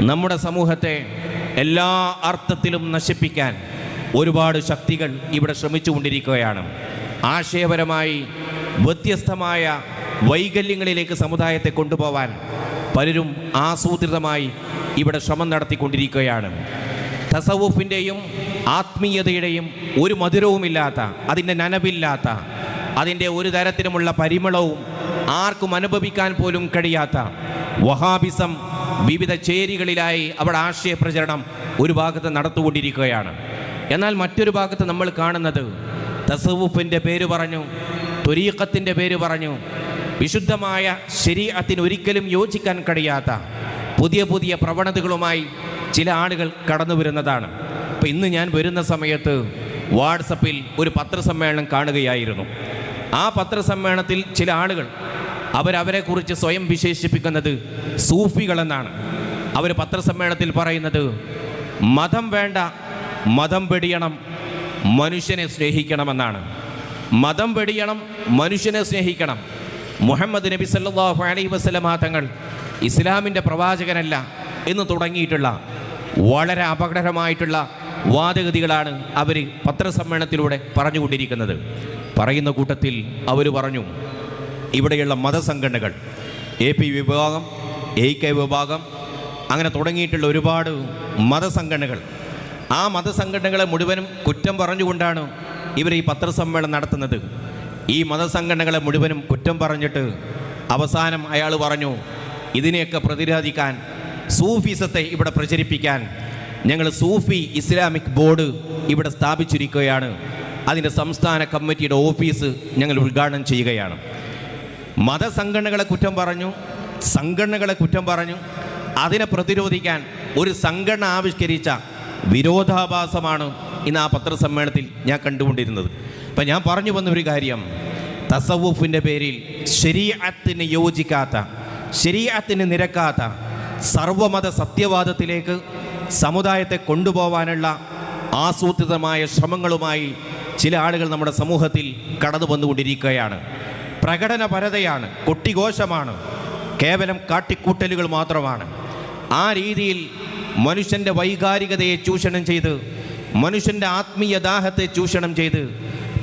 നമ്മുടെ സമൂഹത്തെ എല്ലാ അർത്ഥത്തിലും നശിപ്പിക്കാൻ ഒരുപാട് ശക്തികൾ ഇവിടെ ശ്രമിച്ചുകൊണ്ടിരിക്കുകയാണ്. ആശയപരമായി വ്യത്യസ്തമായ വൈകല്യങ്ങളിലേക്ക് സമുദായത്തെ കൊണ്ടുപോകാൻ പലരും ആസൂത്രിതമായി ഇവിടെ ശ്രമം നടത്തിക്കൊണ്ടിരിക്കുകയാണ്. തസവൂഫിന്റെയും ആത്മീയതയുടെയും ഒരു മധുരവുമില്ലാത്ത അതിന്റെ നനവില്ലാത്ത അതിന്റെ ഒരു തരത്തിലുമുള്ള പരിമളവും ആർക്കും അനുഭവിക്കാൻ പോലും കഴിയാത്ത വഹാബിസം വിവിധ ചേരികളിലായി അവിടെ ആശയ പ്രചരണം ഒരു ഭാഗത്ത് നടത്തുകൊണ്ടിരിക്കുകയാണ് എന്നാൽ മറ്റൊരു ഭാഗത്ത് നമ്മൾ കാണുന്നത് തസവുഫിന്റെ പേര് പറഞ്ഞു ത്വരീഖത്തിന്റെ പേര് പറഞ്ഞു. വിശുദ്ധമായ ശരീരത്തിന് ഒരിക്കലും യോജിക്കാൻ കഴിയാത്ത പുതിയ പുതിയ പ്രവണതകളുമായി ചില ആളുകൾ കടന്നു വരുന്നതാണ്. അപ്പം ഇന്ന് ഞാൻ വരുന്ന സമയത്ത് വാട്സപ്പിൽ ഒരു പത്രസമ്മേളനം കാണുകയായിരുന്നു. ആ പത്രസമ്മേളനത്തിൽ ചില ആളുകൾ അവരവരെക്കുറിച്ച് സ്വയം വിശേഷിപ്പിക്കുന്നത് സൂഫികളെന്നാണ്. അവർ പത്രസമ്മേളനത്തിൽ പറയുന്നത് മതം വേണ്ട മതം വെടിയണം മനുഷ്യനെ സ്നേഹിക്കണമെന്നാണ്. മതം വെടിയണം മനുഷ്യനെ സ്നേഹിക്കണം. മുഹമ്മദ് നബി സല്ലാഹു അലൈഹി വസല്ലമ തങ്ങൾ ഇസ്ലാമിന്റെ പ്രവാചകനല്ല എന്ന് തുടങ്ങിയിട്ടുള്ള വളരെ അപകടകരമായിട്ടുള്ള വാദഗതികളാണ് അവർ പത്രസമ്മേളനത്തിലൂടെ പറഞ്ഞുകൊണ്ടിരിക്കുന്നത്. പറയുന്ന കൂട്ടത്തിൽ അവർ പറഞ്ഞു ഇവിടെയുള്ള മതസംഘടനകൾ എ പി വിഭാഗം എ കെ വിഭാഗം അങ്ങനെ തുടങ്ങിയിട്ടുള്ള ഒരുപാട് മതസംഘടനകൾ. ആ മതസംഘടനകളെ മുഴുവനും കുറ്റം പറഞ്ഞുകൊണ്ടാണ് ഇവർ ഈ പത്രസമ്മേളനം നടത്തുന്നത്. ഈ മതസംഘടനകളെ മുഴുവനും കുറ്റം പറഞ്ഞിട്ട് അവസാനം അയാൾ പറഞ്ഞു ഇതിനെയൊക്കെ പ്രതിരോധിക്കാൻ സൂഫിസത്തെ ഇവിടെ പ്രചരിപ്പിക്കാൻ ഞങ്ങൾ സൂഫി ഇസ്ലാമിക് ബോർഡ് ഇവിടെ സ്ഥാപിച്ചിരിക്കുകയാണ്. അതിന്റെ സംസ്ഥാന കമ്മിറ്റിയുടെ ഓഫീസ് ഞങ്ങൾ ഉദ്ഘാടനം ചെയ്യുകയാണ്. മതസംഘടനകളെ കുറ്റം പറഞ്ഞു സംഘടനകളെ കുറ്റം പറഞ്ഞു. അതിനെ പ്രതിരോധിക്കാൻ ഒരു സംഘടന ആവിഷ്കരിച്ച വിരോധാഭാസമാണ് ഇന്ന് ആ പത്രസമ്മേളനത്തിൽ ഞാൻ കണ്ടുകൊണ്ടിരുന്നത്. അപ്പം ഞാൻ പറഞ്ഞു വന്ന ഒരു കാര്യം തസവുഫിന്റെ പേരിൽ ശരീരത്തിന് യോജിക്കാത്ത ശരീരത്തിന് നിരക്കാത്ത സർവമത സത്യവാദത്തിലേക്ക് സമുദായത്തെ കൊണ്ടുപോകാനുള്ള ആസൂത്രിതമായ ശ്രമങ്ങളുമായി ചില ആളുകൾ നമ്മുടെ സമൂഹത്തിൽ കടന്നു വന്നുകൊണ്ടിരിക്കുകയാണ് പ്രകടനപരതയാണ് കൊട്ടിഘോഷമാണ് കേവലം കാട്ടിക്കൂട്ടലുകൾ മാത്രമാണ്. ആ രീതിയിൽ മനുഷ്യന്റെ വൈകാരികതയെ ചൂഷണം ചെയ്ത് മനുഷ്യന്റെ ആത്മീയ ദാഹത്തെ ചൂഷണം ചെയ്ത്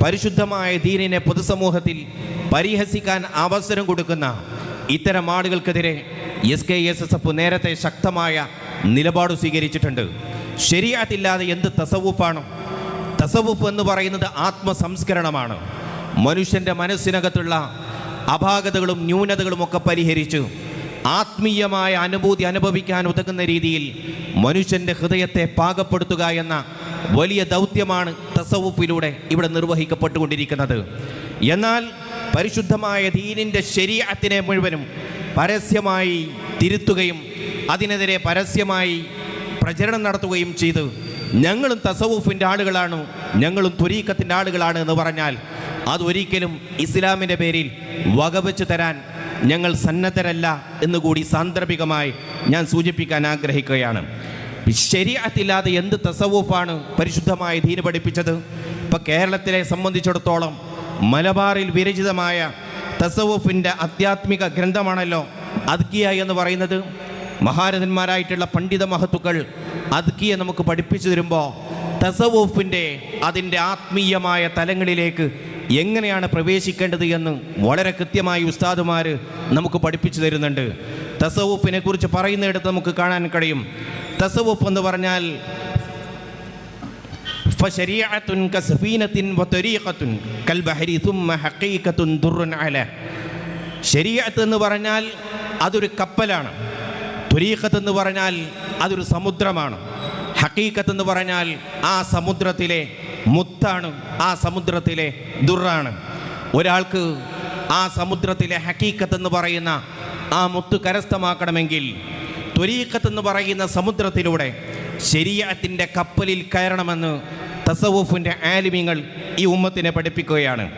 പരിശുദ്ധമായ ദീനിനെ പൊതുസമൂഹത്തിൽ പരിഹസിക്കാൻ അവസരം കൊടുക്കുന്ന ഇത്തരം ആളുകൾക്കെതിരെ S K S S F നേരത്തെ ശക്തമായ നിലപാട് സ്വീകരിച്ചിട്ടുണ്ട്. ശരിയാത്തില്ലാതെ എന്ത് തസവൂഫാണ്? തസവൂഫ് എന്ന് പറയുന്നത് ആത്മസംസ്കരണമാണ്. മനുഷ്യന്റെ മനസ്സിനകത്തുള്ള അപാകതകളും ന്യൂനതകളും ഒക്കെ പരിഹരിച്ചു. ആത്മീയമായ അനുഭൂതി അനുഭവിക്കാൻ ഉതകുന്ന രീതിയിൽ മനുഷ്യന്റെ ഹൃദയത്തെ പാകപ്പെടുത്തുക എന്ന വലിയ ദൗത്യമാണ് തസവുപ്പിലൂടെ ഇവിടെ നിർവഹിക്കപ്പെട്ടുകൊണ്ടിരിക്കുന്നത്. എന്നാൽ പരിശുദ്ധമായ ദീനിന്റെ ശരീരത്തിനെ മുഴുവനും പരസ്യമായി തിരുത്തുകയും അതിനെതിരെ പരസ്യമായി പ്രചരണം നടത്തുകയും ചെയ്ത്. ഞങ്ങളും തസവൂഫിന്റെ ആളുകളാണ് ഞങ്ങളും തുരീക്കത്തിന്റെ ആളുകളാണ് എന്ന് പറഞ്ഞാൽ അതൊരിക്കലും ഇസ്ലാമിന്റെ പേരിൽ വകവെച്ച് തരാൻ ഞങ്ങൾ സന്നദ്ധരല്ല എന്നുകൂടി സാന്ദർഭികമായി ഞാൻ സൂചിപ്പിക്കാൻ ആഗ്രഹിക്കുകയാണ്. ശരിയത്തില്ലാതെ എന്ത് തസവൂഫാണ് പരിശുദ്ധമായി ദീന് പഠിപ്പിച്ചത്? ഇപ്പം കേരളത്തിലെ സംബന്ധിച്ചിടത്തോളം മലബാറിൽ വിരചിതമായ തസവൂഫിന്റെ ആധ്യാത്മിക ഗ്രന്ഥമാണല്ലോ അദ്കിയ എന്ന് പറയുന്നത്. മഹാരഥന്മാരായിട്ടുള്ള പണ്ഡിത മഹത്തുക്കൾ അദ്കിയെ നമുക്ക് പഠിപ്പിച്ചു തരുമ്പോൾ തസവൂഫിന്റെ അതിന്റെ ആത്മീയമായ തലങ്ങളിലേക്ക് എങ്ങനെയാണ് പ്രവേശിക്കേണ്ടത് എന്ന് വളരെ കൃത്യമായി ഉസ്താദുമാർ നമുക്ക് പഠിപ്പിച്ചു തരുന്നുണ്ട്. തസവൂഫിനെ കുറിച്ച് പറയുന്നിടത്ത് നമുക്ക് കാണാൻ കഴിയും. തസവൂഫ് എന്ന് പറഞ്ഞാൽ ശരീഅത്ത് എന്ന് പറഞ്ഞാൽ അതൊരു കപ്പലാണ്. തുരീഖത്ത് എന്ന് പറഞ്ഞാൽ അതൊരു സമുദ്രമാണ്. ഹക്കീക്കത്ത് എന്ന് പറഞ്ഞാൽ ആ സമുദ്രത്തിലെ മുത്താണ് ആ സമുദ്രത്തിലെ ദുറാണ്. ഒരാൾക്ക് ആ സമുദ്രത്തിലെ ഹക്കീക്കത്ത് എന്ന് പറയുന്ന ആ മുത്ത് കരസ്ഥമാക്കണമെങ്കിൽ ത്വരീക്കത്ത് എന്ന് പറയുന്ന സമുദ്രത്തിലൂടെ ശരീരത്തിന്റെ കപ്പലിൽ കയറണമെന്ന് തസവൂഫിന്റെ ആലിമ്യങ്ങൾ ഈ ഉമ്മത്തിനെ പഠിപ്പിക്കുകയാണ്.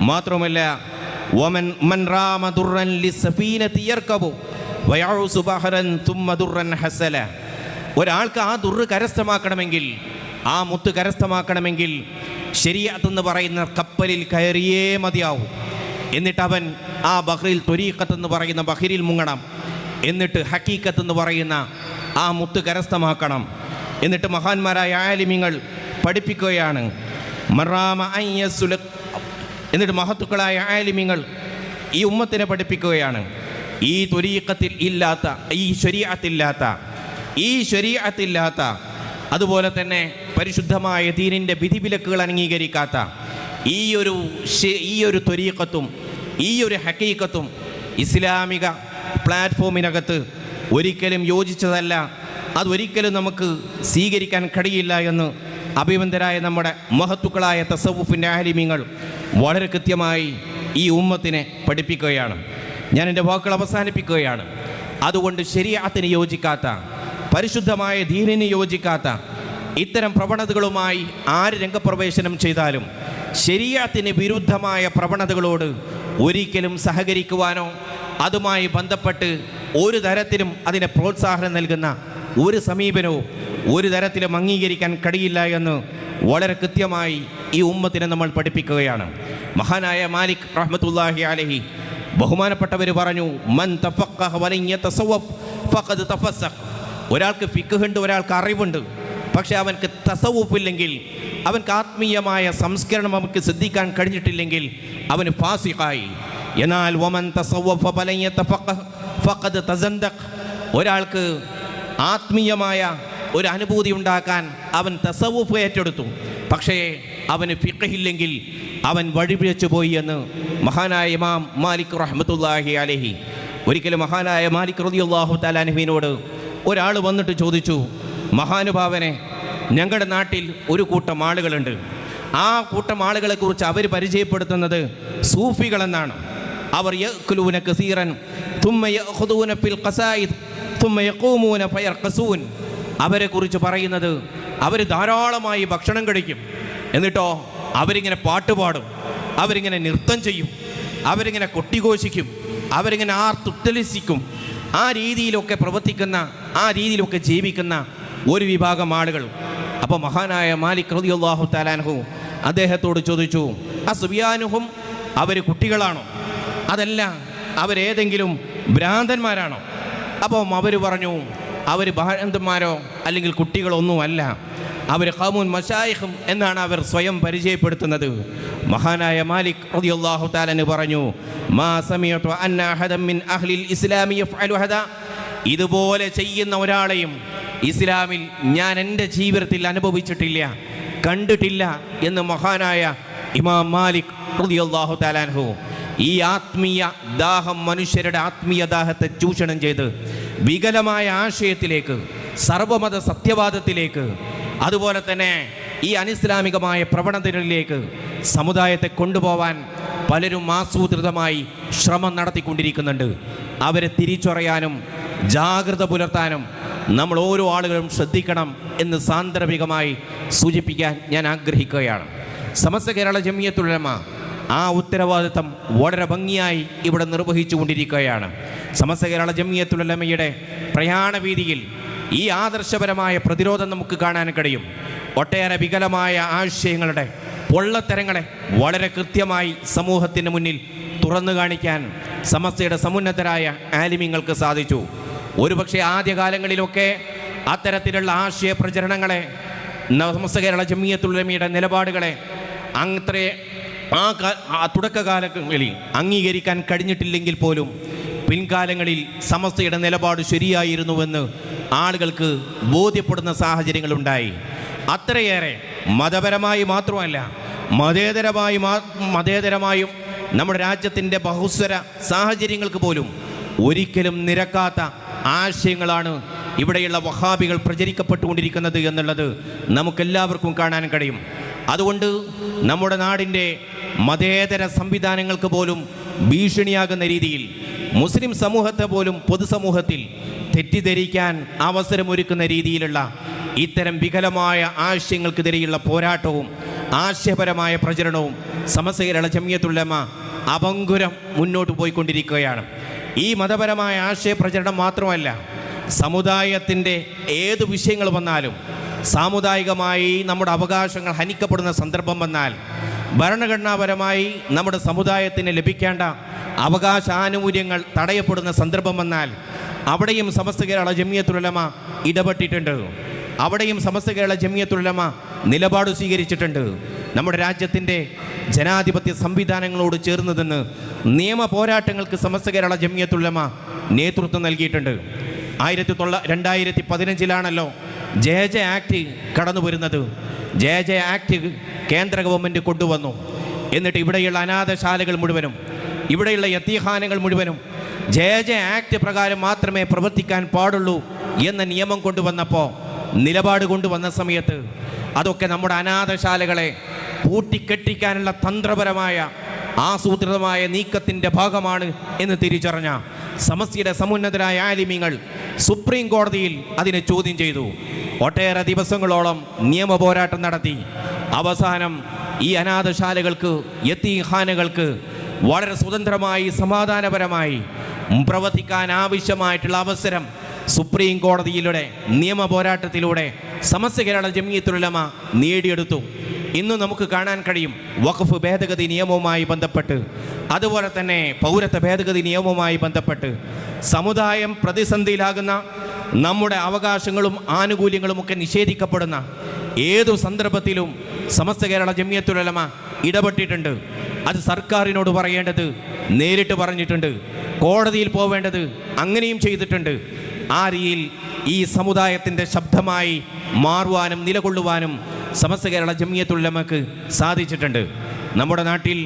മാത്രമല്ല വമൻ മൻ റാമ ദുർറൻ തുമ്മ ദുർറൻ ഹസല. ഒരാൾക്ക് ആ ദുർ കരസ്ഥമാക്കണമെങ്കിൽ ആ മുത്ത് കരസ്ഥമാക്കണമെങ്കിൽ ശരിയാത്തെന്ന് പറയുന്ന കപ്പലിൽ കയറിയേ മതിയാവും. എന്നിട്ട് അവൻ ആ ബഹ്റിൽ ത്വരീഖത്ത് എന്ന് പറയുന്ന ബഹ്റിൽ മുങ്ങണം. എന്നിട്ട് ഹക്കീക്കത്ത് എന്ന് പറയുന്ന ആ മുത്ത് കരസ്ഥമാക്കണം. എന്നിട്ട് മഹാന്മാരായ ആലിമിങ്ങൾ പഠിപ്പിക്കുകയാണ്. മറാമ എന്നിട്ട് മഹത്തുക്കളായ ആലിമിങ്ങൾ ഈ ഉമ്മത്തിനെ പഠിപ്പിക്കുകയാണ്. ഈ ത്വരീക്കത്തിൽ ഇല്ലാത്ത ഈ ശരീഅത്തില്ലാത്ത ഈ ശരീഅത്തില്ലാത്ത അതുപോലെ തന്നെ പരിശുദ്ധമായ ദീനിന്റെ വിധിവിലക്കുകൾ അംഗീകരിക്കാത്ത ഈ ഒരു ഈ ഒരു ത്വരീക്കത്തും ഈ ഒരു ഹക്കീക്കത്തും ഇസ്ലാമിക പ്ലാറ്റ്ഫോമിനകത്ത് ഒരിക്കലും യോജിച്ചതല്ല. അതൊരിക്കലും നമുക്ക് സ്വീകരിക്കാൻ കഴിയില്ല എന്ന് അഭിവന്ദരായ നമ്മുടെ മഹത്തുക്കളായ തസവുഫിന്റെ ആലിമ്യങ്ങൾ വളരെ കൃത്യമായി ഈ ഉമ്മത്തിനെ പഠിപ്പിക്കുകയാണ്. ഞാൻ എന്റെ വാക്കുകൾ അവസാനിപ്പിക്കുകയാണ്. അതുകൊണ്ട് ശരിയാത്തിന് യോജിക്കാത്ത പരിശുദ്ധമായ ധീരന് യോജിക്കാത്ത ഇത്തരം പ്രവണതകളുമായി ആര് രംഗപ്രവേശനം ചെയ്താലും ശരിയാത്തിന് വിരുദ്ധമായ പ്രവണതകളോട് ഒരിക്കലും സഹകരിക്കുവാനോ അതുമായി ബന്ധപ്പെട്ട് ഒരു തരത്തിലും അതിനെ പ്രോത്സാഹനം നൽകുന്ന ഒരു സമീപനവും ഒരു തരത്തിലും അംഗീകരിക്കാൻ കഴിയില്ല എന്ന് വളരെ കൃത്യമായി ഈ ഉമ്മത്തിനെ നമ്മൾ പഠിപ്പിക്കുകയാണ്. മഹാനായ മാലിക് റഹ്മത്തുല്ലാഹി അലഹി ബഹുമാനപ്പെട്ടവർ പറഞ്ഞു മൻ ഒരാൾക്ക് ഫിക്കുണ്ട് ഒരാൾക്ക് അറിവുണ്ട്. പക്ഷെ അവൻക്ക് തസവുഫില്ലെങ്കിൽ അവൻക്ക് ആത്മീയമായ സംസ്കരണം അവർക്ക് ശ്രദ്ധിക്കാൻ കഴിഞ്ഞിട്ടില്ലെങ്കിൽ അവന് ഫാസിഖായി. എന്നാൽ വമൻ ഒരാൾക്ക് ആത്മീയമായ ഒരു അനുഭൂതി ഉണ്ടാക്കാൻ അവൻ തസവുഫ് ഏറ്റെടുത്തു. പക്ഷേ അവന് ഫിഖഹില്ലെങ്കിൽ അവൻ വഴിപിഴച്ചു പോയി എന്ന് മഹാനായ ഇമാം മാലിക് റഹ്മത്തുല്ലാഹി അലഹി. ഒരിക്കലും മഹാനായ മാലിക് റളിയല്ലാഹു തലാനഹീനോട് ഒരാൾ വന്നിട്ട് ചോദിച്ചു മഹാനുഭാവനെ ഞങ്ങളുടെ നാട്ടിൽ ഒരു കൂട്ടം ആളുകളുണ്ട്. ആ കൂട്ടം ആളുകളെക്കുറിച്ച് അവർ പരിചയപ്പെടുത്തുന്നത് സൂഫികളെന്നാണ്. അവർ യഅ്കുലൂന കസീറൻ തുമ്മ യഅഖുദൂന ഫിൽ ഖസായിദ് യഖൂമൂന ഫയർഖസൂൻ. അവരെക്കുറിച്ച് പറയുന്നത് അവർ ധാരാളമായി ഭക്ഷണം കഴിക്കും. എന്നിട്ടോ അവരിങ്ങനെ പാട്ട് പാടും അവരിങ്ങനെ നൃത്തം ചെയ്യും അവരിങ്ങനെ കൊട്ടിഘോഷിക്കും അവരിങ്ങനെ ആർത്തുട്ടലിസിക്കും ആ രീതിയിലൊക്കെ പ്രവർത്തിക്കുന്ന ആ രീതിയിലൊക്കെ ജീവിക്കുന്ന ഒരു വിഭാഗം ആളുകൾ. അപ്പോൾ മഹാനായ മാലിക് റളിയല്ലാഹു താലാൻഹു അദ്ദേഹത്തോട് ചോദിച്ചു ആ സുബിയാനുഹും അവർ കുട്ടികളാണോ? അതല്ല അവരേതെങ്കിലും ഭ്രാന്തന്മാരാണോ? അപ്പം അവർ പറഞ്ഞു അവർ ഭ്രാന്തന്മാരോ അല്ലെങ്കിൽ കുട്ടികളൊന്നുമല്ല. അവർ ഖാമുൻ മഷായിഖും എന്നാണ് അവർ സ്വയം പരിചയപ്പെടുത്തുന്നത്. മഹാനായ മാലിക് റളിയല്ലാഹു താലന് പറഞ്ഞു മാ സമിഅതു അന്ന അഹദൻ മിൻ അഹ്ലിൽ ഇസ്ലാമി യഫ്അലു ഹദാ ഇതുപോലെ ചെയ്യുന്ന ഒരാളെയും ഇസ്ലാമിൽ ഞാൻ എന്റെ ജീവിതത്തിൽ അനുഭവിച്ചിട്ടില്ല കണ്ടിട്ടില്ല എന്ന് മഹാനായ ഇമാം മാലിക് റളിയല്ലാഹു താലാൻഹു ഈ ആത്മീയ ദാഹം മനുഷ്യരുടെ ആത്മീയ ദാഹത്തെ ചൂഷണം ചെയ്ത് വികലമായ ആശയത്തിലേക്ക് സർവമത സത്യവാദത്തിലേക്ക് അതുപോലെ തന്നെ ഈ അനിസ്ലാമികമായ പ്രവണതകളിലേക്ക് സമുദായത്തെ കൊണ്ടുപോവാൻ പലരും ആസൂത്രിതമായി ശ്രമം നടത്തിക്കൊണ്ടിരിക്കുന്നുണ്ട്. അവരെ തിരിച്ചറിയാനും ജാഗ്രത പുലർത്താനും നമ്മൾ ഓരോ ആളുകളും ശ്രദ്ധിക്കണം എന്ന് സാന്ദർഭികമായി സൂചിപ്പിക്കാൻ ഞാൻ ആഗ്രഹിക്കുകയാണ്. സമസ്ത കേരള ജമിയത്തുലമ ആ ഉത്തരവാദിത്തം വളരെ ഭംഗിയായി ഇവിടെ നിർവഹിച്ചു കൊണ്ടിരിക്കുകയാണ് സമസ്ത കേരള ജമിയത്തുലമയുടെ പ്രയാണവീതിയിൽ ഈ ആദർശപരമായ പ്രതിരോധം നമുക്ക് കാണാൻ കഴിയും. ഒട്ടേറെ വികലമായ ആശയങ്ങളുടെ പൊള്ളത്തരങ്ങളെ വളരെ കൃത്യമായി സമൂഹത്തിന് മുന്നിൽ തുറന്നു കാണിക്കാൻ സമസ്തയുടെ സമുന്നതരായ ആലിമ്യങ്ങൾക്ക് സാധിച്ചു. ഒരുപക്ഷെ ആദ്യകാലങ്ങളിലൊക്കെ അത്തരത്തിലുള്ള ആശയ പ്രചരണങ്ങളെ സമസ്ത കേരള ജമിയത്തുലമയുടെ നിലപാടുകളെ അത്രേ ആ തുടക്കകാലങ്ങളിൽ അംഗീകരിക്കാൻ കഴിഞ്ഞിട്ടില്ലെങ്കിൽ പോലും പിൻകാലങ്ങളിൽ സമസ്തയുടെ നിലപാട് ശരിയായിരുന്നുവെന്ന് ആളുകൾക്ക് ബോധ്യപ്പെടുന്ന സാഹചര്യങ്ങളുണ്ടായി. അത്രയേറെ മതപരമായി മാത്രമല്ല മതേതരമായി മതേതരമായും നമ്മുടെ രാജ്യത്തിന്റെ ബഹുസ്വര സാഹചര്യങ്ങൾക്ക് പോലും ഒരിക്കലും നിരക്കാത്ത ആശയങ്ങളാണ് ഇവിടെയുള്ള വഹാബികൾ പ്രചരിക്കപ്പെട്ടുകൊണ്ടിരിക്കുന്നത് എന്നുള്ളത് നമുക്കെല്ലാവർക്കും കാണാൻ കഴിയും. അതുകൊണ്ട് നമ്മുടെ നാടിന്റെ മതേതര സംവിധാനങ്ങൾക്ക് പോലും ഭീഷണിയാകുന്ന രീതിയിൽ മുസ്ലിം സമൂഹത്തെ പോലും പൊതുസമൂഹത്തിൽ തെറ്റിദ്ധരിക്കാൻ അവസരമൊരുക്കുന്ന രീതിയിലുള്ള ഇത്തരം വികലമായ ആശയങ്ങൾക്കെതിരെയുള്ള പോരാട്ടവും ആശയപരമായ പ്രചരണവും സമസ്തകേരള ജമിയത്തുള്ളമ അപങ്കുരം മുന്നോട്ട് പോയിക്കൊണ്ടിരിക്കുകയാണ്. ഈ മതപരമായ ആശയ പ്രചരണം മാത്രമല്ല സമുദായത്തിന്റെ ഏത് വിഷയങ്ങൾ വന്നാലും സാമുദായികമായി നമ്മുടെ അവകാശങ്ങൾ ഹനിക്കപ്പെടുന്ന സന്ദർഭം വന്നാൽ ഭരണഘടനാപരമായി നമ്മുടെ സമുദായത്തിന് ലഭിക്കേണ്ട അവകാശാനുകൂല്യങ്ങൾ തടയപ്പെടുന്ന സന്ദർഭം വന്നാൽ അവിടെയും സമസ്ത കേരള ജമിയത്തുലമ ഇടപെട്ടിട്ടുണ്ട്. അവിടെയും സമസ്ത കേരള ജമിയത്തുലമ നിലപാട് സ്വീകരിച്ചിട്ടുണ്ട്. നമ്മുടെ രാജ്യത്തിന്റെ ജനാധിപത്യ സംവിധാനങ്ങളോട് ചേർന്ന് നിന്ന് നിയമ പോരാട്ടങ്ങൾക്ക് സമസ്ത കേരള ജമിയത്തുലമ നേതൃത്വം നൽകിയിട്ടുണ്ട്. ആയിരത്തി തൊള്ള രണ്ടായിരത്തി പതിനഞ്ചിലാണല്ലോ ജെ ജെ ആക്ട് കടന്നു വരുന്നത് ജെ ജെ ആക്ട് കേന്ദ്ര ഗവൺമെന്റ് കൊണ്ടുവന്നു. എന്നിട്ട് ഇവിടെയുള്ള അനാഥശാലകൾ മുഴുവനും ഇവിടെയുള്ള യത്തീഹാനങ്ങൾ മുഴുവനും ജെ ജെ ആക്ട് പ്രകാരം മാത്രമേ പ്രവർത്തിക്കാൻ പാടുള്ളൂ എന്ന നിയമം കൊണ്ടുവന്നപ്പോൾ നിലപാട് കൊണ്ടുവന്ന സമയത്ത് അതൊക്കെ നമ്മുടെ അനാഥശാലകളെ പൂട്ടിക്കെട്ടിക്കാനുള്ള തന്ത്രപരമായ ആസൂത്രിതമായ നീക്കത്തിന്റെ ഭാഗമാണ് എന്ന് തിരിച്ചറിഞ്ഞ സമസ്യയുടെ സമുന്നതരായ ആലിമ്യങ്ങൾ സുപ്രീം കോടതിയിൽ അതിനെ ചോദ്യം ചെയ്തു. ഒട്ടേറെ ദിവസങ്ങളോളം നിയമ പോരാട്ടം നടത്തി. അവസാനം ഈ അനാഥശാലകൾക്ക് യത്തീഖാനകൾക്ക് വളരെ സ്വതന്ത്രമായി സമാധാനപരമായി പ്രവർത്തിക്കാൻ ആവശ്യമായിട്ടുള്ള അവസരം സുപ്രീം കോടതിയിലൂടെ നിയമ പോരാട്ടത്തിലൂടെ സമസ്ത കേരള ജമിയത്തുലമ നേടിയെടുത്തു. ഇന്ന് നമുക്ക് കാണാൻ കഴിയും വഖഫ് ഭേദഗതി നിയമവുമായി ബന്ധപ്പെട്ട്. അതുപോലെ തന്നെ പൗരത്വ ഭേദഗതി നിയമവുമായി ബന്ധപ്പെട്ട്. സമുദായം പ്രതിസന്ധിയിലാകുന്ന നമ്മുടെ അവകാശങ്ങളും ആനുകൂല്യങ്ങളും ഒക്കെ നിഷേധിക്കപ്പെടുന്ന ഏതു സന്ദർഭത്തിലും സമസ്ത കേരള ജമ്യത്തുലമ ഇടപെട്ടിട്ടുണ്ട്. അത് സർക്കാരിനോട് പറയേണ്ടത് നേരിട്ട് പറഞ്ഞിട്ടുണ്ട്. കോടതിയിൽ പോവേണ്ടത് അങ്ങനെയും ചെയ്തിട്ടുണ്ട്. ആ രീതിയിൽ ഈ സമുദായത്തിന്റെ ശബ്ദമായി മാറുവാനും നിലകൊള്ളുവാനും സമസ്ത കേരള ജമിയത്തുള്ളമക്ക് സാധിച്ചിട്ടുണ്ട്. നമ്മുടെ നാട്ടിൽ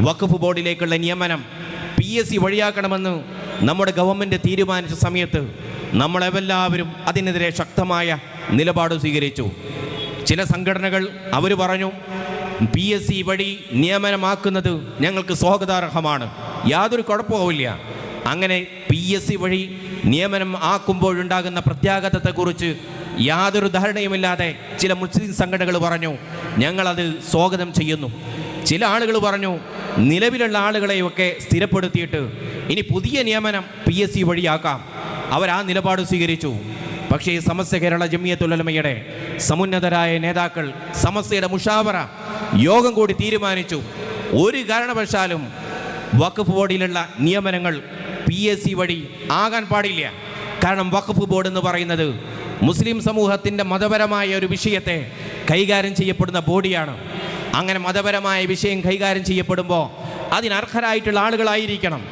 വഖഫ് ബോർഡിലേക്കുള്ള നിയമനം പി എസ് സി വഴിയാക്കണമെന്ന് നമ്മുടെ ഗവൺമെന്റ് തീരുമാനിച്ച സമയത്ത് നമ്മളെല്ലാവരും അതിനെതിരെ ശക്തമായ നിലപാട് സ്വീകരിച്ചു. ചില സംഘടനകൾ അവർ പറഞ്ഞു പി എസ് സി വഴി നിയമനമാക്കുന്നത് ഞങ്ങൾക്ക് സ്വാഗതാർഹമാണ്. യാതൊരു കുഴപ്പവുമില്ല. അങ്ങനെ പി എസ് സി വഴി നിയമനം ആക്കുമ്പോഴുണ്ടാകുന്ന പ്രത്യാഘാതത്തെക്കുറിച്ച് യാതൊരു ധാരണയുമില്ലാതെ ചില മുസ്ലിം സംഘടനകൾ പറഞ്ഞു ഞങ്ങളത് സ്വാഗതം ചെയ്യുന്നു. ചില ആളുകൾ പറഞ്ഞു നിലവിലുള്ള ആളുകളെയൊക്കെ സ്ഥിരപ്പെടുത്തിയിട്ട് ഇനി പുതിയ നിയമനം പി എസ് സി വഴിയാക്കാം. അവർ ആ നിലപാട് സ്വീകരിച്ചു. പക്ഷേ ഈ സമസ്യ കേരള ജമിയത്തുലമയുടെ സമുന്നതരായ നേതാക്കൾ സമസ്തയുടെ മുഷാവറ യോഗം കൂടി തീരുമാനിച്ചു. ഒരു കാരണവശാലും വഖഫ് ബോർഡിലുള്ള നിയമനങ്ങൾ പി എസ് സി വഴി ആകാൻ പാടില്ല. കാരണം വഖഫ് ബോർഡ് എന്ന് പറയുന്നത് മുസ്ലിം സമൂഹത്തിന്റെ മതപരമായ ഒരു വിഷയത്തെ കൈകാര്യം ചെയ്യപ്പെടുന്ന ബോഡിയാണ്. അങ്ങനെ മതപരമായ വിഷയം കൈകാര്യം ചെയ്യപ്പെടുമ്പോൾ അതിനർഹരായിട്ടുള്ള ആളുകളായിരിക്കണം.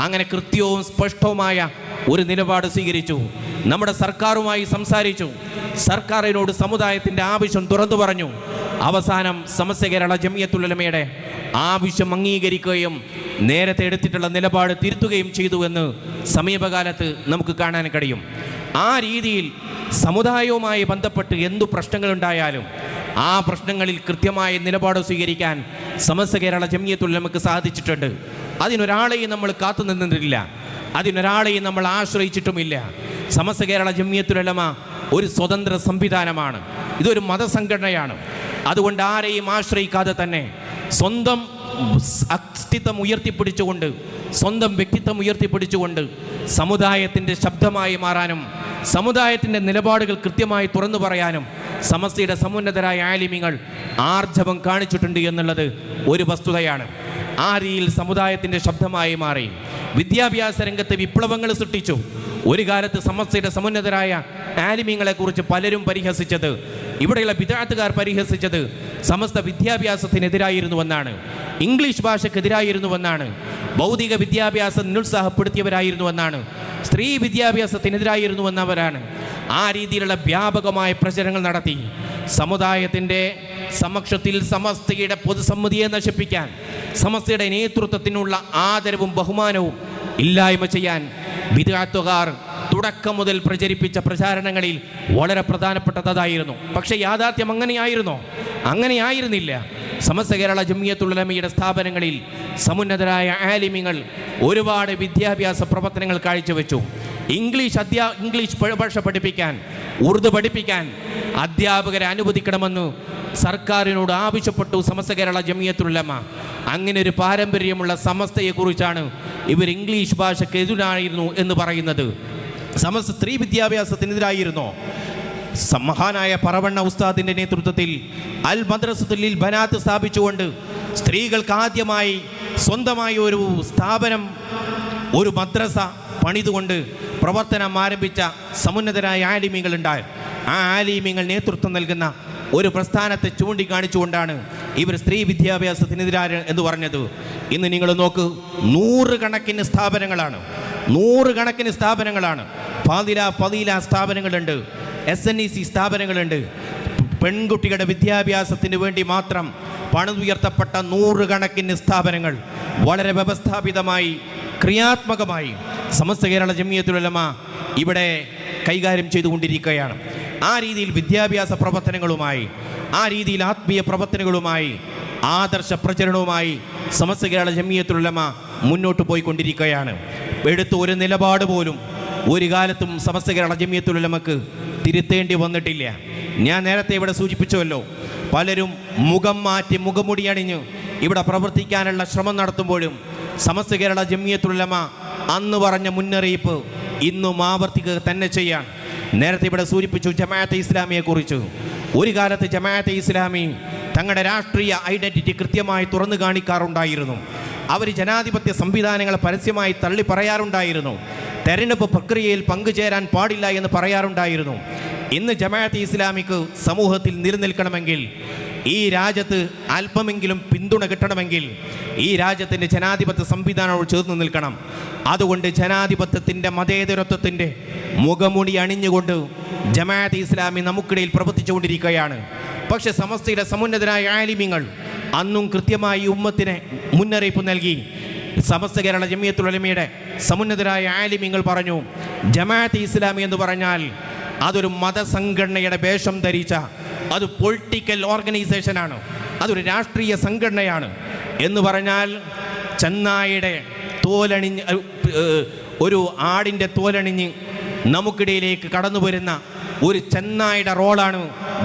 അങ്ങനെ കൃത്യവും സ്പഷ്ടവുമായ ഒരു നിലപാട് സ്വീകരിച്ചു. നമ്മുടെ സർക്കാരുമായി സംസാരിച്ചു. സർക്കാരിനോട് സമുദായത്തിന്റെ ആവശ്യം തുറന്നു പറഞ്ഞു. അവസാനം സമസ്ത കേരള ജമിയത്തുലമയുടെ ആവശ്യം അംഗീകരിക്കുകയും നേരത്തെ എടുത്തിട്ടുള്ള നിലപാട് തിരുത്തുകയും ചെയ്തു എന്ന് സമീപകാലത്ത് നമുക്ക് കാണാൻ കഴിയും. ആ രീതിയിൽ സമുദായവുമായി ബന്ധപ്പെട്ട് എന്തു പ്രശ്നങ്ങളുണ്ടായാലും ആ പ്രശ്നങ്ങളിൽ കൃത്യമായ നിലപാട് സ്വീകരിക്കാൻ സമസ്ത കേരള ജമിയത്തുലമക്ക് സാധിച്ചിട്ടുണ്ട്. അതിനൊരാളെയും നമ്മൾ കാത്തു നിന്നിട്ടില്ല. അതിനൊരാളെയും നമ്മൾ ആശ്രയിച്ചിട്ടുമില്ല. സമസ്ത കേരള ജമിയത്തുലമ ഒരു സ്വതന്ത്ര സംവിധാനമാണ്. ഇതൊരു മതസംഘടനയാണ്. അതുകൊണ്ട് ആരെയും ആശ്രയിക്കാതെ തന്നെ സ്വന്തം അസ്തിത്വം ഉയർത്തിപ്പിടിച്ചുകൊണ്ട് സ്വന്തം വ്യക്തിത്വം ഉയർത്തിപ്പിടിച്ചുകൊണ്ട് സമുദായത്തിന്റെ ശബ്ദമായി മാറാനും സമുദായത്തിന്റെ നിലപാടുകൾ കൃത്യമായി തുറന്നു പറയാനും സമസ്തയുടെ സമുന്നതരായ ആലിമ്യങ്ങൾ ആർജവം കാണിച്ചിട്ടുണ്ട് എന്നുള്ളത് ഒരു വസ്തുതയാണ്. ആ രീതിയിൽ സമുദായത്തിന്റെ ശബ്ദമായി മാറി വിദ്യാഭ്യാസ രംഗത്ത് വിപ്ലവങ്ങൾ സൃഷ്ടിച്ചു ഒരു കാലത്ത് സമസ്തയുടെ സമുന്നതരായ ആലിമ്യങ്ങളെക്കുറിച്ച് പലരും പരിഹസിച്ചത് ഇവിടെയുള്ള വിദ്യാർത്ഥികാർ പരിഹസിച്ചത് സമസ്ത വിദ്യാഭ്യാസത്തിനെതിരായിരുന്നുവെന്നാണ്. ഇംഗ്ലീഷ് ഭാഷക്കെതിരായിരുന്നുവെന്നാണ്. ഭൗതിക വിദ്യാഭ്യാസം നിരുത്സാഹപ്പെടുത്തിയവരായിരുന്നുവെന്നാണ്. സ്ത്രീ വിദ്യാഭ്യാസത്തിനെതിരായിരുന്നുവെന്നവരാണ്. ആ രീതിയിലുള്ള വ്യാപകമായ പ്രചരണങ്ങൾ നടത്തി. സമുദായത്തിന്റെ സമക്ഷത്തിൽ സമസ്തയുടെ പൊതുസമ്മതിയെ നശിപ്പിക്കാൻ സമസ്തയുടെ നേതൃത്വത്തിനുള്ള ആദരവും ബഹുമാനവും ഇല്ലായ്മ ചെയ്യാൻ വിദാത്തുകാർ തുടക്കം മുതൽ പ്രചരിപ്പിച്ച പ്രചാരണങ്ങളിൽ വളരെ പ്രധാനപ്പെട്ടതായിരുന്നു. പക്ഷേ യാഥാർത്ഥ്യം അങ്ങനെയായിരുന്നോ? അങ്ങനെയായിരുന്നില്ല. സമസ്ത കേരള ജമിയത്തുള്ളമയുടെ സ്ഥാപനങ്ങളിൽ സമുന്നതരായ ആലിമ്യങ്ങൾ ഒരുപാട് വിദ്യാഭ്യാസ പ്രവർത്തനങ്ങൾ കാഴ്ചവെച്ചു. ഇംഗ്ലീഷ് അധ്യാ ഇംഗ്ലീഷ് ഭാഷ പഠിപ്പിക്കാൻ ഉറുദു പഠിപ്പിക്കാൻ അധ്യാപകരെ അനുവദിക്കണമെന്ന് സർക്കാരിനോട് ആവശ്യപ്പെട്ടു സമസ്ത കേരള ജമിയത്തുള്ളമ അങ്ങനെ ഒരു പാരമ്പര്യമുള്ള സമസ്തയെക്കുറിച്ചാണ് ഇവർ ഇംഗ്ലീഷ് ഭാഷയ്ക്ക് എതിരായിരുന്നു എന്ന് പറയുന്നത്. സമസ്ത സ്ത്രീ വിദ്യാഭ്യാസത്തിനെതിരായിരുന്നോ. മഹാനായ പറവണ്ണ ഉസ്താദിന്റെ നേതൃത്വത്തിൽ അൽ മദ്രസത്തുല്ലിൽ ബനാത്ത് സ്ഥാപിച്ചുകൊണ്ട് സ്ത്രീകൾക്ക് ആദ്യമായി സ്വന്തമായി ഒരു സ്ഥാപനം ഒരു മദ്രസ പണിതുകൊണ്ട് പ്രവർത്തനം ആരംഭിച്ച സമുന്നതരായ ആലിമ്യങ്ങളുണ്ടായി ആ ആലിമ്യങ്ങൾ നേതൃത്വം നൽകുന്ന ഒരു പ്രസ്ഥാനത്തെ ചൂണ്ടിക്കാണിച്ചുകൊണ്ടാണ് ഇവർ സ്ത്രീ വിദ്യാഭ്യാസത്തിനെതിരാണ് എന്ന് പറഞ്ഞത്. ഇന്ന് നിങ്ങൾ നോക്ക് നൂറുകണക്കിന് സ്ഥാപനങ്ങളാണ്. നൂറുകണക്കിന് സ്ഥാപനങ്ങളാണ്. ഫാദില ഫതീല സ്ഥാപനങ്ങളുണ്ട്. എസ് എൻ ഇ സി സ്ഥാപനങ്ങളുണ്ട്. പെൺകുട്ടികളുടെ വിദ്യാഭ്യാസത്തിന് വേണ്ടി മാത്രം പണിതുയർത്തപ്പെട്ട നൂറുകണക്കിന് സ്ഥാപനങ്ങൾ വളരെ വ്യവസ്ഥാപിതമായി ക്രിയാത്മകമായി സമസ്ത കേരള ജമിയത്തുലമ ഇവിടെ കൈകാര്യം ചെയ്തുകൊണ്ടിരിക്കുകയാണ്. ആ രീതിയിൽ വിദ്യാഭ്യാസ പ്രവർത്തനങ്ങളുമായി ആ രീതിയിൽ ആത്മീയ പ്രവർത്തനങ്ങളുമായി ആദർശ പ്രചരണവുമായി സമസ്ത കേരള ജമിയത്തുലമ മുന്നോട്ട് പോയിക്കൊണ്ടിരിക്കുകയാണ്. എടുത്ത ഒരു നിലപാട് പോലും ഒരു കാലത്തും സമസ്ത കേരള ജമിയത്തുലമക്ക് തിരുത്തേണ്ടി വന്നിട്ടില്ല. ഞാൻ നേരത്തെ ഇവിടെ സൂചിപ്പിച്ചുവല്ലോ പലരും മുഖം മാറ്റി മുഖമുടി അണിഞ്ഞ് ഇവിടെ പ്രവർത്തിക്കാനുള്ള ശ്രമം നടത്തുമ്പോഴും സമസ്ത കേരള ജമിയത്തുലമ അന്ന് പറഞ്ഞ മുന്നറിയിപ്പ് ഇന്നും ആവർത്തിക്കുക തന്നെ ചെയ്യാൻ. നേരത്തെ ഇവിടെ സൂചിപ്പിച്ചു ജമാഅത്തെ ഇസ്ലാമിയെ കുറിച്ച്. ഒരു കാലത്ത് ജമാഅത്തെ ഇസ്ലാമി തങ്ങളുടെ രാഷ്ട്രീയ ഐഡന്റിറ്റി കൃത്യമായി തുറന്നു കാണിക്കാറുണ്ടായിരുന്നു. അവർ ജനാധിപത്യ സംവിധാനങ്ങളെ പരസ്യമായി തള്ളി പറയാറുണ്ടായിരുന്നു. തെരഞ്ഞെടുപ്പ് പ്രക്രിയയിൽ പങ്കുചേരാൻ പാടില്ല എന്ന് പറയാറുണ്ടായിരുന്നു. ഇന്ന് ജമാഅത്തെ ഇസ്ലാമിക്ക് സമൂഹത്തിൽ നിലനിൽക്കണമെങ്കിൽ ഈ രാജ്യത്ത് അല്പമെങ്കിലും പിന്തുണ കിട്ടണമെങ്കിൽ ഈ രാജ്യത്തിന്റെ ജനാധിപത്യ സംവിധാനത്തോട് ചേർന്ന് നിൽക്കണം. അതുകൊണ്ട് ജനാധിപത്യത്തിന്റെ മതേതരത്വത്തിന്റെ മുഖമുടി അണിഞ്ഞുകൊണ്ട് ജമാഅത്ത് ഇസ്ലാമി നമുക്കിടയിൽ പ്രവർത്തിച്ചുകൊണ്ടിരിക്കുകയാണ്. പക്ഷെ സമസ്തയുടെ സമുന്നതരായ ആലിമ്യങ്ങൾ അന്നും കൃത്യമായി ഉമ്മത്തിനെ മുന്നറിയിപ്പ് നൽകി. സമസ്ത കേരള ജമിയത്തുലമയുടെ സമുന്നതരായ ആലിമ്യങ്ങൾ പറഞ്ഞു ജമാഅത്ത് ഇസ്ലാമി എന്ന് പറഞ്ഞാൽ അതൊരു മതസംഘടനയുടെ വേഷം ധരിച്ച അത് പൊളിറ്റിക്കൽ ഓർഗനൈസേഷനാണ് അതൊരു രാഷ്ട്രീയ സംഘടനയാണ്. എന്ന് പറഞ്ഞാൽ ചെന്നായിയുടെ തോലണിഞ്ഞ് ഒരു ആടിന്റെ തോലണിഞ്ഞ് നമുക്കിടയിലേക്ക് കടന്നു വരുന്ന ഒരു ചെന്നായുടെ റോളാണ്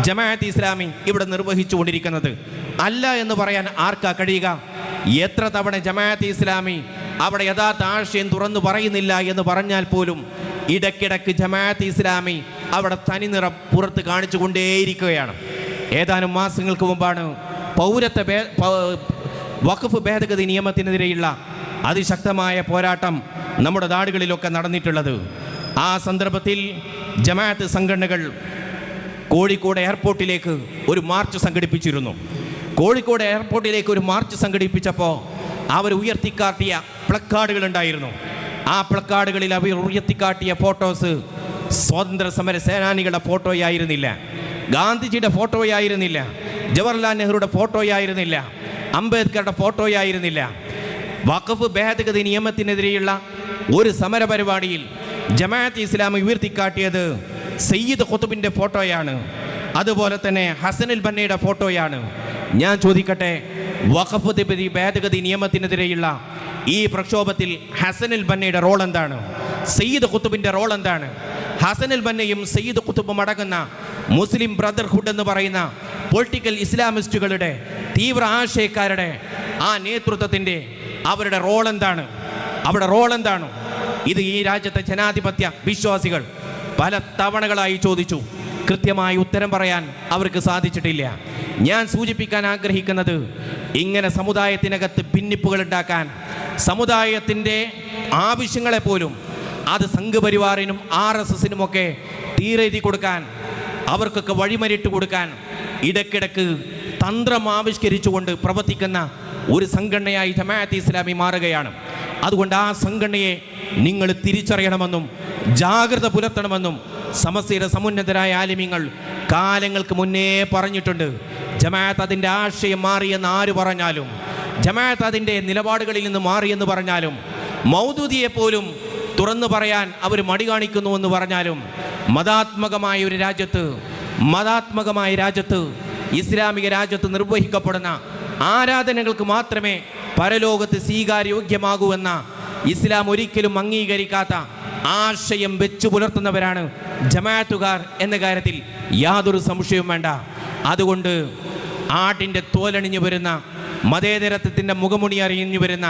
ജമാഅത്ത് ഇസ്ലാമി ഇവിടെ നിർവഹിച്ചു കൊണ്ടിരിക്കുന്നത് അല്ല എന്ന് പറയാൻ ആർക്കാ കഴിയുക? എത്ര തവണ ജമാഅത്ത് ഇസ്ലാമി അവിടെ യഥാർത്ഥ ആശയം തുറന്നു പറയുന്നില്ല എന്ന് പറഞ്ഞാൽ പോലും ഇടയ്ക്കിടയ്ക്ക് ജമാഅത്ത് ഇസ്ലാമി അവിടെ തനി തനിനിറം പുറത്ത് കാണിച്ചുകൊണ്ടേയിരിക്കുകയാണ്. ഏതാനും മാസങ്ങൾക്ക് മുമ്പാണ് പൗരത്വ വഖഫ് ഭേദഗതി നിയമത്തിനെതിരെയുള്ള അതിശക്തമായ പോരാട്ടം നമ്മുടെ നാടുകളിലൊക്കെ നടന്നിട്ടുള്ളത്. ആ സന്ദർഭത്തിൽ ജമാഅത്ത് സംഘടനകൾ കോഴിക്കോട് എയർപോർട്ടിലേക്ക് ഒരു മാർച്ച് സംഘടിപ്പിച്ചിരുന്നു. കോഴിക്കോട് എയർപോർട്ടിലേക്ക് ഒരു മാർച്ച് സംഘടിപ്പിച്ചപ്പോൾ അവർ ഉയർത്തിക്കാട്ടിയ പ്ലക്കാർഡുകൾ ഉണ്ടായിരുന്നു. ആ പ്ലക്കാർഡുകളിൽ അവർ ഉയർത്തിക്കാട്ടിയ ഫോട്ടോസ് സ്വാതന്ത്ര്യ സമര സേനാനികളുടെ ഫോട്ടോയായിരുന്നില്ല. ഗാന്ധിജിയുടെ ഫോട്ടോയായിരുന്നില്ല. ജവഹർലാൽ നെഹ്റുയുടെ ഫോട്ടോയായിരുന്നില്ല. അംബേദ്കറുടെ ഫോട്ടോയായിരുന്നില്ല. വഖഫ് ഭേദഗതി നിയമത്തിനെതിരെയുള്ള ഒരു സമരപരിപാടിയിൽ ജമാഅത്ത് ഇസ്ലാമി ഉയർത്തിക്കാട്ടിയത് സയ്യിദ് ഖുത്തുബിന്റെ ഫോട്ടോയാണ്. അതുപോലെ തന്നെ ഹസനുൽ ബന്നയുടെ ഫോട്ടോയാണ്. ഞാൻ ചോദിക്കട്ടെ വഖഫ് തിബതി ഭേദഗതി നിയമത്തിനെതിരെയുള്ള ഈ പ്രക്ഷോഭത്തിൽ ഹസനുൽ ബന്നയുടെ റോൾ എന്താണ്? സയ്യിദ് ഖുത്തുബിന്റെ റോൾ എന്താണ്? ഹസനുൽ ബന്നയും സയ്യിദ് കുത്തുബും അടങ്ങുന്ന മുസ്ലിം ബ്രദർഹുഡ് എന്ന് പറയുന്ന പൊളിറ്റിക്കൽ ഇസ്ലാമിസ്റ്റുകളുടെ തീവ്ര ആശയക്കാരുടെ ആ നേതൃത്വത്തിന്റെ അവരുടെ റോൾ എന്താണ് അവരുടെ റോൾ എന്താണ് ഇത് ഈ രാജ്യത്തെ ജനാധിപത്യ വിശ്വാസികൾ പല തവണകളായി ചോദിച്ചു. കൃത്യമായി ഉത്തരം പറയാൻ അവർക്ക് സാധിച്ചിട്ടില്ല. ഞാൻ സൂചിപ്പിക്കാൻ ആഗ്രഹിക്കുന്നത് ഇങ്ങനെ സമുദായത്തിനകത്ത് ഭിന്നിപ്പുകൾ ഉണ്ടാക്കാൻ സമുദായത്തിന്റെ ആവശ്യങ്ങളെ പോലും അത് സംഘപരിവാറിനും ആർ എസ് എസിനുമൊക്കെ തീരെഴുതി കൊടുക്കാൻ അവർക്കൊക്കെ വഴിമരിട്ട് കൊടുക്കാൻ ഇടയ്ക്കിടക്ക് തന്ത്രം ആവിഷ്കരിച്ചുകൊണ്ട് പ്രവർത്തിക്കുന്ന ഒരു സംഘടനയായി ജമാഅത്ത് ഇസ്ലാമി മാറുകയാണ്. അതുകൊണ്ട് ആ സംഘടനയെ നിങ്ങൾ തിരിച്ചറിയണമെന്നും ജാഗ്രത പുലർത്തണമെന്നും സമസ്യയുടെ സമുന്നതരായ ആലിമ്യങ്ങൾ കാലങ്ങൾക്ക് മുന്നേ പറഞ്ഞിട്ടുണ്ട്. ജമാഅത്ത് അതിന്റെ ആശയം മാറിയെന്ന് ആര് പറഞ്ഞാലും ജമാഅത്ത് അതിന്റെ നിലപാടുകളിൽ നിന്ന് മാറിയെന്ന് പറഞ്ഞാലും മൗദൂദിയെ പോലും തുറന്നു പറയാൻ അവർ മടി കാണിക്കുന്നു എന്ന് പറഞ്ഞാലും മതാത്മകമായ ഒരു രാജ്യത്ത് മതാത്മകമായ രാജ്യത്ത് ഇസ്ലാമിക രാജ്യത്ത് നിർവഹിക്കപ്പെടുന്ന ആരാധനകൾക്ക് മാത്രമേ പരലോകത്ത് സ്വീകാര്യോഗ്യമാകൂ എന്ന ഇസ്ലാം ഒരിക്കലും അംഗീകരിക്കാത്ത ആശയം വെച്ചു പുലർത്തുന്നവരാണ് ജമാഅത്തുകാർ എന്ന കാര്യത്തിൽ യാതൊരു സംശയവും വേണ്ട. അതുകൊണ്ട് ആട്ടിന്റെ തോലണിഞ്ഞു വരുന്ന മതേതരത്വത്തിന്റെ മുഖമുണി അറിഞ്ഞു വരുന്ന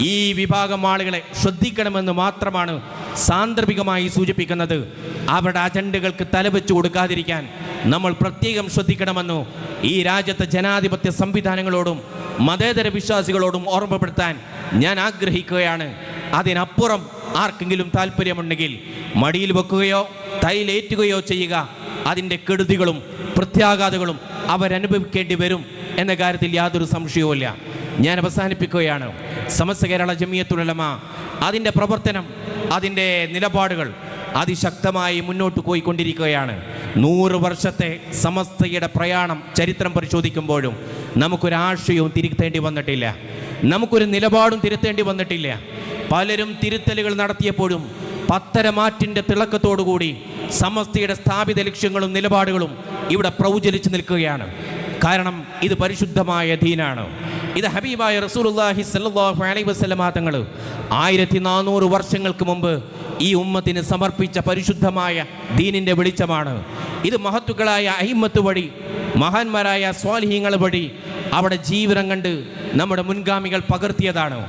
ഈ വിഭാഗം ആളുകളെ ശ്രദ്ധിക്കണമെന്ന് മാത്രമാണ് സാന്ദർഭികമായി സൂചിപ്പിക്കുന്നത്. അവരുടെ അജണ്ടകൾക്ക് തലവെച്ചു കൊടുക്കാതിരിക്കാൻ നമ്മൾ പ്രത്യേകം ശ്രദ്ധിക്കണമെന്നു ഈ രാജ്യത്തെ ജനാധിപത്യ സംവിധാനങ്ങളോടും മതേതര വിശ്വാസികളോടും ഓർമ്മപ്പെടുത്താൻ ഞാൻ ആഗ്രഹിക്കുകയാണ്. അതിനപ്പുറം ആർക്കെങ്കിലും താല്പര്യമുണ്ടെങ്കിൽ മടിയിൽ വെക്കുകയോ തൈലേറ്റുകയോ ചെയ്യുക. അതിന്റെ കെടുതികളും പ്രത്യാഘാതങ്ങളും അവരനുഭവിക്കേണ്ടി വരും എന്ന കാര്യത്തിൽ യാതൊരു സംശയവുമില്ല. ഞാൻ അവസാനിപ്പിക്കുകയാണ്. സമസ്ത കേരള ജമിയത്തുലമ അതിന്റെ പ്രവർത്തനം അതിന്റെ നിലപാടുകൾ അതിശക്തമായി മുന്നോട്ട് പോയിക്കൊണ്ടിരിക്കുകയാണ്. നൂറ് വർഷത്തെ സമസ്തയുടെ പ്രയാണം ചരിത്രം പരിശോധിക്കുമ്പോഴും നമുക്കൊരാശയവും തിരുത്തേണ്ടി വന്നിട്ടില്ല. നമുക്കൊരു നിലപാടും തിരുത്തേണ്ടി വന്നിട്ടില്ല. പലരും തിരുത്തലുകൾ നടത്തിയപ്പോഴും പത്തരമാറ്റിന്റെ തിളക്കത്തോടുകൂടി സമസ്തയുടെ സ്ഥാപിത ലക്ഷ്യങ്ങളും നിലപാടുകളും ഇവിടെ പ്രൗചലിച്ചു നിൽക്കുകയാണ്. കാരണം ഇത് പരിശുദ്ധമായ ദീനാണ്. ഇത് ഹബീബായ റസൂലുള്ളാഹി സല്ലല്ലാഹു അലൈഹി വസല്ലമ തങ്ങൾ ആയിരത്തി നാനൂറ് വർഷങ്ങൾക്ക് മുമ്പ് ഈ ഉമ്മത്തിന് സമർപ്പിച്ച പരിശുദ്ധമായ ദീനിന്റെ വെളിച്ചമാണ്. ഇത് മഹത്തുക്കളായ അഹിമ്മത്ത് വഴി മഹാന്മാരായ സ്വാലിഹീങ്ങൾ വഴി അവിടെ ജീവിതം കണ്ട് നമ്മുടെ മുൻഗാമികൾ പകർത്തിയതാണ്.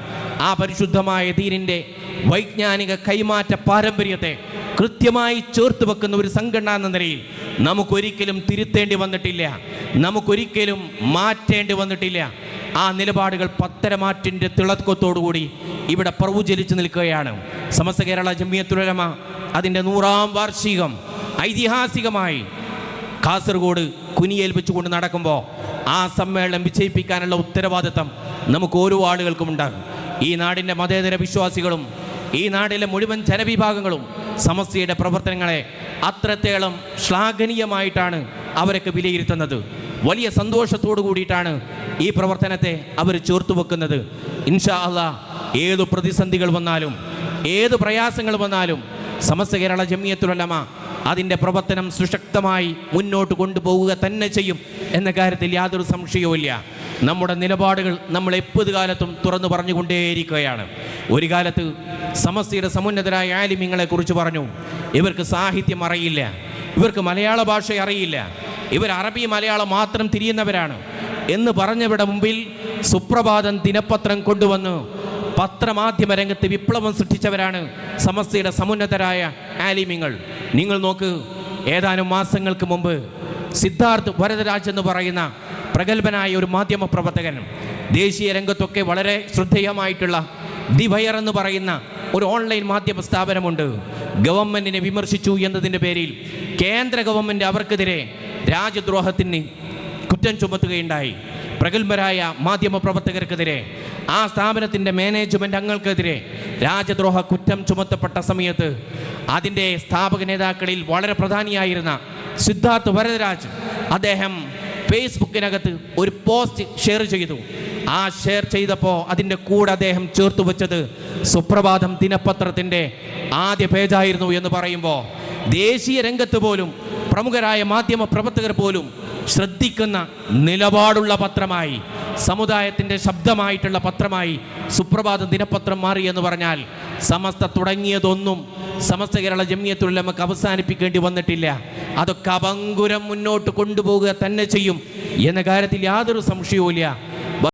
ആ പരിശുദ്ധമായ ദീനിന്റെ വൈജ്ഞാനിക കൈമാറ്റ പാരമ്പര്യത്തെ കൃത്യമായി ചേർത്ത് വെക്കുന്ന ഒരു സംഘടന എന്ന നിലയിൽ നമുക്കൊരിക്കലും തിരുത്തേണ്ടി വന്നിട്ടില്ല. നമുക്കൊരിക്കലും മാറ്റേണ്ടി വന്നിട്ടില്ല. ആ നിലപാടുകൾ പത്തരമാറ്റിന്റെ തിളക്കത്തോടുകൂടി ഇവിടെ പ്രവുചലിച്ചു നിൽക്കുകയാണ്. സമസ്ത കേരള ജമ്മിയത്തുലമ അതിന്റെ നൂറാം വാർഷികം ഐതിഹാസികമായി കാസർഗോഡ് കുനിയേൽപ്പിച്ചുകൊണ്ട് നടക്കുമ്പോൾ ആ സമ്മേളനം വിജയിപ്പിക്കാനുള്ള ഉത്തരവാദിത്തം നമുക്ക് ഓരോ ആളുകൾക്കും ഉണ്ടാകും. ഈ നാടിന്റെ മതേതര വിശ്വാസികളും ഈ നാടിലെ മുഴുവൻ ജനവിഭാഗങ്ങളും സമസ്തയുടെ പ്രവർത്തനങ്ങളെ അത്രത്തേളം ശ്ലാഘനീയമായിട്ടാണ് അവരൊക്കെ വിലയിരുത്തുന്നത്. വലിയ സന്തോഷത്തോടു കൂടിയിട്ടാണ് ഈ പ്രവർത്തനത്തെ അവർ ചേർത്തു വെക്കുന്നത്. ഇൻഷാ അള്ളാ ഏത് പ്രതിസന്ധികൾ വന്നാലും ഏത് പ്രയാസങ്ങൾ വന്നാലും സമസ്ത കേരള ജമിയത്തുലമ അതിന്റെ പ്രവർത്തനം സുശക്തമായി മുന്നോട്ട് കൊണ്ടുപോവുക തന്നെ ചെയ്യും എന്ന കാര്യത്തിൽ യാതൊരു സംശയവുമില്ല നമ്മുടെ നിലപാടുകൾ നമ്മൾ എപ്പോഴും കാലത്തും തുറന്നു പറഞ്ഞുകൊണ്ടേയിരിക്കുകയാണ്. ഒരു കാലത്ത് സമസ്തയുടെ സമുന്നതരായ ആലിമ്യങ്ങളെ കുറിച്ച് പറഞ്ഞു. ഇവർക്ക് സാഹിത്യം അറിയില്ല. ഇവർക്ക് മലയാള ഭാഷ അറിയില്ല. ഇവർ അറബി മലയാളം മാത്രം തിരിയുന്നവരാണ്. എന്ന് പറഞ്ഞവരുടെ മുമ്പിൽ സുപ്രഭാതം ദിനപത്രം കൊണ്ടുവന്നു. പത്രമാധ്യമ രംഗത്ത് വിപ്ലവം സൃഷ്ടിച്ചവരാണ് സമസ്തയുടെ സമുന്നതരായ ആലിമ്യങ്ങൾ നിങ്ങൾ നോക്ക് ഏതാനും മാസങ്ങൾക്ക് മുമ്പ് സിദ്ധാർത്ഥ് ഭരതരാജ് എന്ന് പറയുന്ന പ്രഗത്ഭനായ ഒരു മാധ്യമ പ്രവർത്തകൻ ദേശീയ രംഗത്തൊക്കെ വളരെ ശ്രദ്ധേയമായിട്ടുള്ള ദിവയർ എന്ന് പറയുന്ന ഒരു ഓൺലൈൻ മാധ്യമ സ്ഥാപനമുണ്ട്. ഗവൺമെന്റിനെ വിമർശിച്ചു എന്നതിന്റെ പേരിൽ കേന്ദ്ര ഗവൺമെന്റ് അവർക്കെതിരെ രാജ്യദ്രോഹത്തിന് കുറ്റം ചുമത്തുകയുണ്ടായി. പ്രഗത്ഭരായ മാധ്യമ പ്രവർത്തകർക്കെതിരെ ആ സ്ഥാപനത്തിന്റെ മാനേജ്മെന്റ് അംഗങ്ങൾക്കെതിരെ രാജ്യദ്രോഹ കുറ്റം ചുമത്തപ്പെട്ട സമയത്ത് അതിന്റെ സ്ഥാപക നേതാക്കളിൽ വളരെ പ്രധാനിയായിരുന്ന സിദ്ധാർത്ഥ് വരദരാജ് അദ്ദേഹം ഫേസ്ബുക്കിനകത്ത് ഒരു പോസ്റ്റ് ഷെയർ ചെയ്തു. ആ ഷെയർ ചെയ്തപ്പോൾ അതിന്റെ കൂടെ അദ്ദേഹം ചേർത്ത് വെച്ചത് സുപ്രഭാതം ദിനപത്രത്തിന്റെ ആദ്യ പേജായിരുന്നു എന്ന് പറയുമ്പോൾ ദേശീയ രംഗത്ത് പോലും പ്രമുഖരായ മാധ്യമ പ്രവർത്തകർ പോലും ശ്രദ്ധിക്കുന്ന നിലപാടുള്ള പത്രമായി സമുദായത്തിന്റെ ശബ്ദമായിട്ടുള്ള പത്രമായി സുപ്രഭാതം ദിനപത്രം മാറി എന്ന് പറഞ്ഞാൽ സമസ്ത തുടങ്ങിയതൊന്നും സമസ്ത കേരള ജമ്മിയത്തുള്ള നമുക്ക് അവസാനിപ്പിക്കേണ്ടി വന്നിട്ടില്ല. അതൊക്കെ അപങ്കുരം മുന്നോട്ട് കൊണ്ടുപോകുക തന്നെ ചെയ്യും. എന്ന കാര്യത്തിൽ യാതൊരു സംശയവുമില്ല.